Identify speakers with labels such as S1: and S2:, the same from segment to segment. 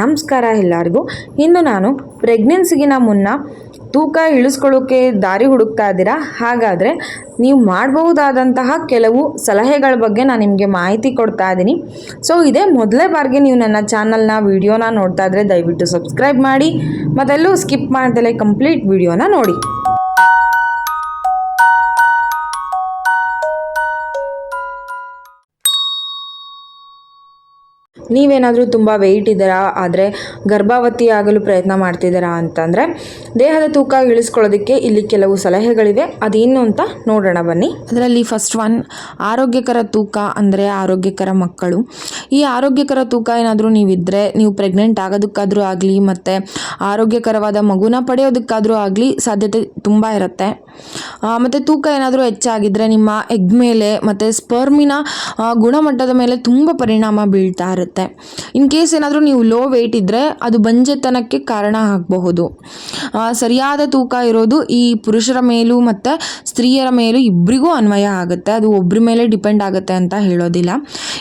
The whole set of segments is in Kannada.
S1: ನಮಸ್ಕಾರ ಎಲ್ಲರಿಗೂ. ಇಂದು ನಾನು ಪ್ರೆಗ್ನೆನ್ಸಿಗಿನ ಮುನ್ನ ತೂಕ ಇಳಿಸ್ಕೊಳ್ಳೋಕ್ಕೆ ದಾರಿ ಹುಡುಕ್ತಾ ಇದ್ದೀರಾ? ಹಾಗಾದರೆ ನೀವು ಮಾಡಬಹುದಾದಂತಹ ಕೆಲವು ಸಲಹೆಗಳ ಬಗ್ಗೆ ನಾನು ನಿಮಗೆ ಮಾಹಿತಿ ಕೊಡ್ತಾ ಇದ್ದೀನಿ. ಸೊ ಇದೇ ಮೊದಲೇ ಬಾರಿಗೆ ನೀವು ನನ್ನ ಚಾನಲ್ನ ವೀಡಿಯೋನ ನೋಡ್ತಾ ಇದ್ದರೆ ದಯವಿಟ್ಟು ಸಬ್ಸ್ಕ್ರೈಬ್ ಮಾಡಿ, ಮತ್ತೆಲ್ಲೂ ಸ್ಕಿಪ್ ಮಾಡ್ದಲೇ ಕಂಪ್ಲೀಟ್ ವೀಡಿಯೋನ ನೋಡಿ. ನೀವೇನಾದರೂ ತುಂಬ ವೆಯ್ಟ್ ಇದ್ದೀರಾ, ಆದರೆ ಗರ್ಭಾವತಿ ಆಗಲು ಪ್ರಯತ್ನ ಮಾಡ್ತಿದ್ದೀರಾ ಅಂತಂದರೆ ದೇಹದ ತೂಕ ಇಳಿಸ್ಕೊಳ್ಳೋದಕ್ಕೆ ಇಲ್ಲಿ ಕೆಲವು ಸಲಹೆಗಳಿವೆ. ಅದೇನು ಅಂತ ನೋಡೋಣ ಬನ್ನಿ. ಅದರಲ್ಲಿ ಫಸ್ಟ್ ಒನ್ ಆರೋಗ್ಯಕರ ತೂಕ ಅಂದರೆ ಆರೋಗ್ಯಕರ ಮಕ್ಕಳು. ಈ ಆರೋಗ್ಯಕರ ತೂಕ ಏನಾದರೂ ನೀವಿದ್ದರೆ ನೀವು ಪ್ರೆಗ್ನೆಂಟ್ ಆಗೋದಕ್ಕಾದರೂ ಆಗಲಿ, ಮತ್ತು ಆರೋಗ್ಯಕರವಾದ ಮಗುನ ಪಡೆಯೋದಕ್ಕಾದರೂ ಆಗಲಿ ಸಾಧ್ಯತೆ ತುಂಬ ಇರುತ್ತೆ. ಮತ್ತು ತೂಕ ಏನಾದರೂ ಹೆಚ್ಚಾಗಿದ್ದರೆ ನಿಮ್ಮ ಎಗ್ ಮೇಲೆ ಮತ್ತು ಸ್ಪರ್ಮಿನ ಗುಣಮಟ್ಟದ ಮೇಲೆ ತುಂಬ ಪರಿಣಾಮ ಬೀಳ್ತಾ ಇರುತ್ತೆ. ಇನ್ ಕೇಸ್ ಏನಾದರೂ ನೀವು ಲೋ ವೆಯ್ಟ್ ಇದ್ದರೆ ಅದು ಬಂಜೆತನಕ್ಕೆ ಕಾರಣ ಆಗಬಹುದು. ಸರಿಯಾದ ತೂಕ ಇರೋದು ಈ ಪುರುಷರ ಮೇಲೂ ಮತ್ತು ಸ್ತ್ರೀಯರ ಮೇಲೂ ಇಬ್ಬರಿಗೂ ಅನ್ವಯ ಆಗುತ್ತೆ. ಅದು ಒಬ್ಬರ ಮೇಲೆ ಡಿಪೆಂಡ್ ಆಗುತ್ತೆ ಅಂತ ಹೇಳೋದಿಲ್ಲ.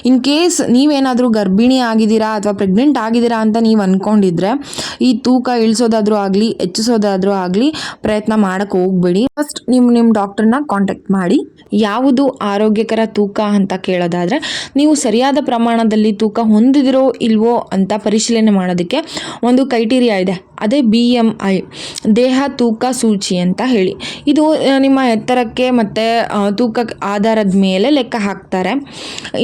S1: ಇನ್ ಕೇಸ್ ನೀವೇನಾದರೂ ಗರ್ಭಿಣಿ ಆಗಿದ್ದೀರಾ ಅಥವಾ ಪ್ರೆಗ್ನೆಂಟ್ ಆಗಿದ್ದೀರಾ ಅಂತ ನೀವು ಅಂದ್ಕೊಂಡಿದ್ರೆ ಈ ತೂಕ ಇಳಿಸೋದಾದ್ರೂ ಆಗಲಿ, ಹೆಚ್ಚಿಸೋದಾದ್ರೂ ಆಗಲಿ ಪ್ರಯತ್ನ ಮಾಡೋಕ್ಕೆ ಹೋಗಬೇಡಿ. ಫಸ್ಟ್ ನೀವು ನಿಮ್ಮ ಡಾಕ್ಟರ್ನ ಕಾಂಟ್ಯಾಕ್ಟ್ ಮಾಡಿ ಯಾವುದು ಆರೋಗ್ಯಕರ ತೂಕ ಅಂತ ಕೇಳೋದಾದರೆ ನೀವು ಸರಿಯಾದ ಪ್ರಮಾಣದಲ್ಲಿ ತೂಕ ಹೊಂದಿದಿರೋ ಇಲ್ವೋ ಅಂತ ಪರಿಶೀಲನೆ ಮಾಡೋದಕ್ಕೆ ಒಂದು ಕ್ರೈಟೀರಿಯಾ ಇದೆ. ಅದೇ ಬಿ ಎಂ ಐ ದೇಹ, ತೂಕ, ಸೂಚಿ ಅಂತ ಹೇಳಿ. ಇದು ನಿಮ್ಮ ಎತ್ತರಕ್ಕೆ ಮತ್ತು ತೂಕ ಆಧಾರದ ಮೇಲೆ ಲೆಕ್ಕ ಹಾಕ್ತಾರೆ.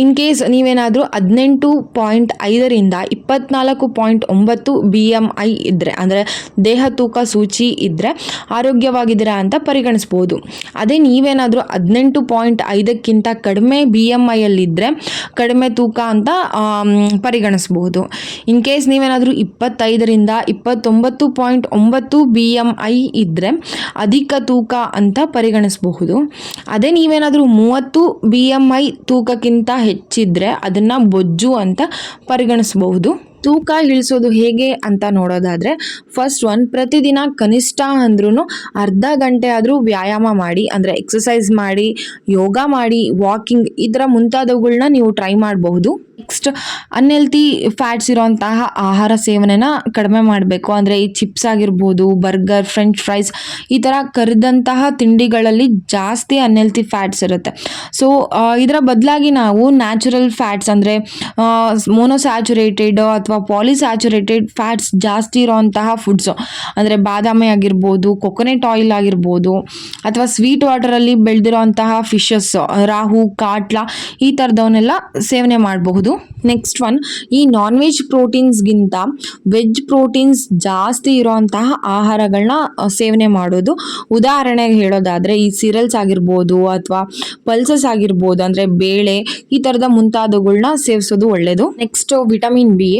S1: ಇನ್ ಕೇಸ್ ನೀವೇನಾದರೂ ಹದಿನೆಂಟು ಪಾಯಿಂಟ್ ಐದರಿಂದ ಇಪ್ಪತ್ನಾಲ್ಕು ಪಾಯಿಂಟ್ ಒಂಬತ್ತು ಬಿ ಎಂ ಐ ಇದ್ದರೆ ಅಂದರೆ ದೇಹ, ತೂಕ, ಸೂಚಿ ಇದ್ದರೆ ಆರೋಗ್ಯವಾಗಿದ್ದೀರಾ ಅಂತ ಪರಿಗಣಿಸ್ಬೋದು. ಅದೇ ನೀವೇನಾದರೂ ಹದಿನೆಂಟು ಪಾಯಿಂಟ್ ಐದಕ್ಕಿಂತ ಕಡಿಮೆ ಬಿ ಎಂ ಐಯಲ್ಲಿದ್ದರೆ ಕಡಿಮೆ ತೂಕ ಅಂತ ಪರಿಗಣಿಸ್ಬೋದು. ಇನ್ ಕೇಸ್ ನೀವೇನಾದರೂ ಇಪ್ಪತ್ತೈದರಿಂದ ಇಪ್ಪತ್ತೊಂಬತ್ತು ಪಾಯಿಂಟ್ ಒಂಬತ್ತು ಬಿ ಎಂ ಐ ಇದ್ದರೆ ಅಧಿಕ ತೂಕ ಅಂತ ಪರಿಗಣಿಸಬಹುದು. ಅದೇ ನೀವೇನಾದರೂ ಮೂವತ್ತು ಬಿ ಎಂ ಐ ತೂಕಕ್ಕಿಂತ ಹೆಚ್ಚಿದ್ರೆ ಅದನ್ನು ಬೊಜ್ಜು ಅಂತ ಪರಿಗಣಿಸಬಹುದು. ತೂಕ ಇಳಿಸೋದು ಹೇಗೆ ಅಂತ ನೋಡೋದಾದರೆ ಫಸ್ಟ್ ಒನ್ ಪ್ರತಿದಿನ ಕನಿಷ್ಠ ಅಂದ್ರೂ ಅರ್ಧ ಗಂಟೆ ಆದರೂ ವ್ಯಾಯಾಮ ಮಾಡಿ, ಅಂದರೆ ಎಕ್ಸಸೈಸ್ ಮಾಡಿ, ಯೋಗ ಮಾಡಿ ವಾಕಿಂಗ್ ಈ ಥರ ಮುಂತಾದವುಗಳನ್ನ ನೀವು ಟ್ರೈ ಮಾಡಬಹುದು. ನೆಕ್ಸ್ಟ್ ಅನ್ಹೆಲ್ತಿ ಫ್ಯಾಟ್ಸ್ ಇರೋಂತಹ ಆಹಾರ ಸೇವನೆನ ಕಡಿಮೆ ಮಾಡಬೇಕು. ಅಂದರೆ ಈ ಚಿಪ್ಸ್ ಆಗಿರ್ಬೋದು ಬರ್ಗರ್ ಫ್ರೆಂಚ್ ಫ್ರೈಸ್ ಈ ಥರ ಕರಿದಂತಹ ತಿಂಡಿಗಳಲ್ಲಿ ಜಾಸ್ತಿ ಅನ್ಹೆಲ್ತಿ ಫ್ಯಾಟ್ಸ್ ಇರುತ್ತೆ. ಸೊ ಇದರ ಬದಲಾಗಿ ನಾವು ನ್ಯಾಚುರಲ್ ಫ್ಯಾಟ್ಸ್ ಅಂದರೆ ಮೋನೋಸ್ಯಾಚುರೇಟೆಡ್ ಅಥವಾ ಪಾಲಿಸ್ಯಾಚುರೇಟೆಡ್ ಫ್ಯಾಟ್ಸ್ ಜಾಸ್ತಿ ಇರೋಂತಹ ಫುಡ್ಸು ಅಂದರೆ ಬಾದಾಮಿ ಆಗಿರ್ಬೋದು ಕೊಕೊನೆಟ್ ಆಯಿಲ್ ಆಗಿರ್ಬೋದು, ಅಥವಾ ಸ್ವೀಟ್ ವಾಟರಲ್ಲಿ ಬೆಳೆದಿರೋಂತಹ ಫಿಶಸ್ ರಾಹು, ಕಾಟ್ಲ, ಈ ಥರದವನ್ನೆಲ್ಲ ಸೇವನೆ ಮಾಡಬಹುದು. ನೆಕ್ಸ್ಟ್ ಒನ್ ಈ ನಾನ್ ವೆಜ್ ಪ್ರೋಟೀನ್ಸ್ಗಿಂತ ವೆಜ್ ಪ್ರೋಟೀನ್ಸ್ ಜಾಸ್ತಿ ಇರೋಂತಹ ಆಹಾರಗಳನ್ನ ಸೇವನೆ ಮಾಡೋದು. ಉದಾಹರಣೆಗೆ ಹೇಳೋದಾದರೆ, ಈ ಸಿರಲ್ಸ್ ಆಗಿರ್ಬೋದು ಅಥವಾ ಪಲ್ಸಸ್ ಆಗಿರ್ಬೋದು, ಅಂದರೆ ಬೇಳೆ, ಈ ಥರದ ಮುಂತಾದವುಗಳನ್ನ ಸೇವಿಸೋದು ಒಳ್ಳೆಯದು ನೆಕ್ಸ್ಟ್ ವಿಟಮಿನ್ ಬಿ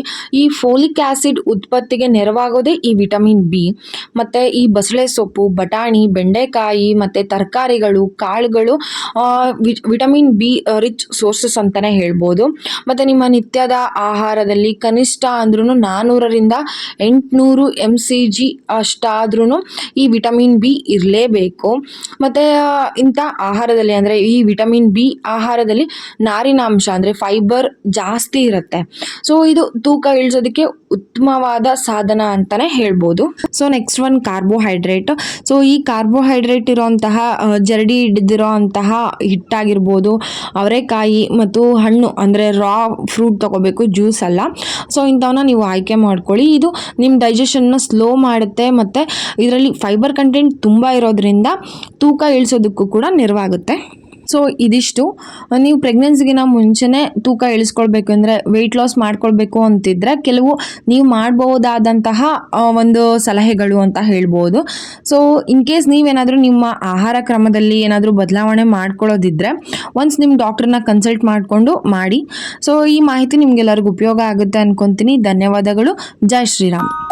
S1: ಈ ಫೋಲಿಕ್ ಆಸಿಡ್ ಉತ್ಪತ್ತಿಗೆ ನೆರವಾಗೋದೇ ಈ ವಿಟಮಿನ್ ಬಿ ಮತ್ತು ಈ ಬಸಳೆ ಸೊಪ್ಪು, ಬಟಾಣಿ, ಬೆಂಡೆಕಾಯಿ, ಮತ್ತು ತರಕಾರಿಗಳು, ಕಾಳುಗಳು ವಿಟಮಿನ್ ಬಿ ರಿಚ್ ಸೋರ್ಸಸ್ ಅಂತಲೇ ಹೇಳ್ಬೋದು. ಮತ್ತು ನಿಮ್ಮ ನಿತ್ಯದ ಆಹಾರದಲ್ಲಿ ಕನಿಷ್ಠ ಅಂದ್ರೂ ನಾನ್ನೂರರಿಂದ ಎಂಟುನೂರು ಎಂ ಸಿ ಜಿ ಅಷ್ಟಾದ್ರೂ ಈ ವಿಟಮಿನ್ ಬಿ ಇರಲೇಬೇಕು. ಮತ್ತು ಇಂಥ ಆಹಾರದಲ್ಲಿ ಅಂದರೆ ಈ ವಿಟಮಿನ್ ಬಿ ಆಹಾರದಲ್ಲಿ ನಾರಿನಾಂಶ ಅಂದರೆ ಫೈಬರ್ ಜಾಸ್ತಿ ಇರುತ್ತೆ. ಸೊ ಇದು ತೂಕ ಇಳಿಸೋದಕ್ಕೆ ಉತ್ತಮವಾದ ಸಾಧನ ಅಂತಲೇ ಹೇಳ್ಬೋದು. So next one carbohydrate so ಈ ಕಾರ್ಬೋಹೈಡ್ರೇಟ್ ಇರೋಂತಹ ಜರಡಿ ಹಿಡಿದಿರೋ ಅಂತಹ ಹಿಟ್ಟಾಗಿರ್ಬೋದು, ಅವರೆಕಾಯಿ ಮತ್ತು ಹಣ್ಣು, ಅಂದರೆ ರಾ ಫ್ರೂಟ್ ತೊಗೋಬೇಕು ಜ್ಯೂಸ್ ಅಲ್ಲ. ಸೊ ಇಂಥವನ್ನ ನೀವು ಆಯ್ಕೆ ಮಾಡ್ಕೊಳ್ಳಿ. ಇದು ನಿಮ್ಮ ಡೈಜೆಷನ್ನ ಸ್ಲೋ ಮಾಡುತ್ತೆ ಮತ್ತು ಇದರಲ್ಲಿ ಫೈಬರ್ ಕಂಟೆಂಟ್ ತುಂಬ ಇರೋದ್ರಿಂದ ತೂಕ ಇಳಿಸೋದಕ್ಕೂ ಕೂಡ ನೆರವಾಗುತ್ತೆ. ಸೊ ಇದಿಷ್ಟು. ನೀವು ಪ್ರೆಗ್ನೆನ್ಸಿಗಿನ ಮುಂಚೆನೇ ತೂಕ ಇಳಿಸ್ಕೊಳ್ಬೇಕು ಅಂದರೆ ವೆಯ್ಟ್ ಲಾಸ್ ಮಾಡ್ಕೊಳ್ಬೇಕು ಅಂತಿದ್ರೆ ಕೆಲವು ನೀವು ಮಾಡಬಹುದಾದಂತಹ ಒಂದು ಸಲಹೆಗಳು ಅಂತ ಹೇಳ್ಬೋದು. ಸೊ ಇನ್ ಕೇಸ್ ನೀವೇನಾದರೂ ನಿಮ್ಮ ಆಹಾರ ಕ್ರಮದಲ್ಲಿ ಏನಾದರೂ ಬದಲಾವಣೆ ಮಾಡ್ಕೊಳ್ಳೋದಿದ್ರೆ ಒನ್ಸ್ ನಿಮ್ಮ ಡಾಕ್ಟ್ರನ್ನ ಕನ್ಸಲ್ಟ್ ಮಾಡಿಕೊಂಡು ಮಾಡಿ. ಸೊ ಈ ಮಾಹಿತಿ ನಿಮಗೆಲ್ಲರಿಗೂ ಉಪಯೋಗ ಆಗುತ್ತೆ ಅನ್ಕೊತೀನಿ. ಧನ್ಯವಾದಗಳು. ಜೈ ಶ್ರೀರಾಮ್.